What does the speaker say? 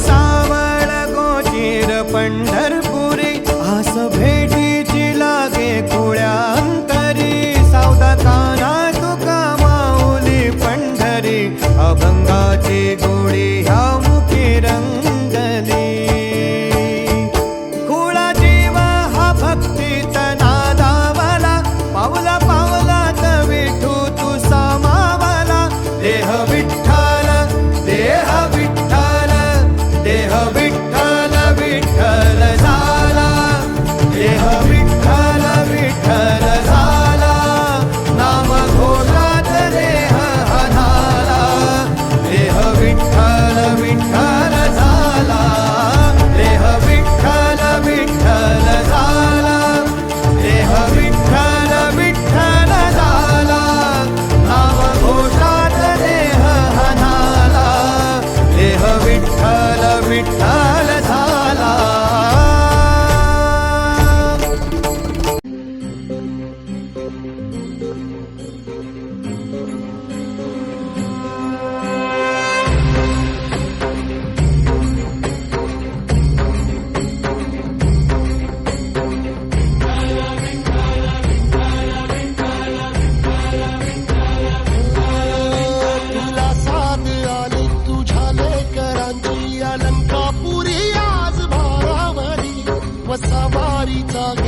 सावळ गोजीर पंढरपुरी आस भे Marita